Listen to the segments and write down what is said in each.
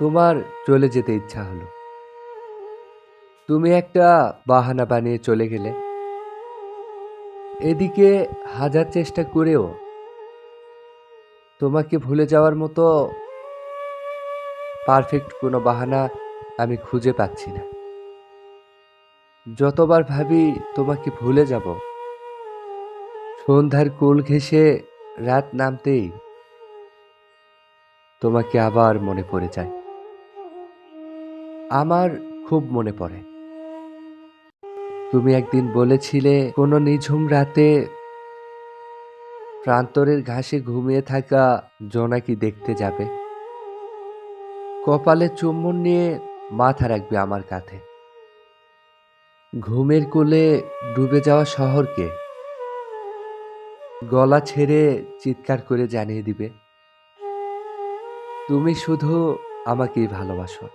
তোমার চলে যেতে ইচ্ছা হলো। তুমি একটা বাহানা বানিয়ে চলে গেলে। এদিকে হাজার চেষ্টা করেও তোমাকে ভুলে যাওয়ার মতো পারফেক্ট কোনো বাহানা আমি খুঁজে পাচ্ছি না। যতবার ভাবি তোমাকে ভুলে যাব, সন্ধ্যার কোল ঘেঁষে রাত নামতেই তোমাকে আবার মনে পড়ে যায়। আমার খুব মনে পড়ে। তুমি একদিন বলেছিলে, কোনো নিঝুম রাতে প্রান্তরের ঘাসে ঘুমিয়ে থাকা জোনাকি দেখতে যাবে। কপালে চুম্বন নিয়ে মাথা রাখবে আমার কাঁধে। ঘুমের কোলে ডুবে যাওয়া শহরকে গলা ছেড়ে চিৎকার করে জানিয়ে দিবে, তুমি শুধু আমাকেই ভালোবাসো।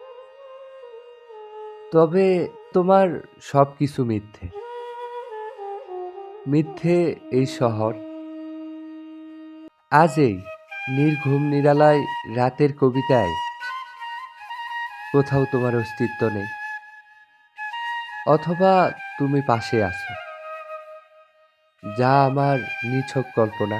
তবে তোমার সব কিছু মিথ্যে। মিথ্যে এই শহর। আজই নির্ঘুম নিরালায় রাতের কবিতায় কোথাও তোমার অস্তিত্ব নেই, অথবা তুমি পাশে আছো। যা আমার নিছক কল্পনা।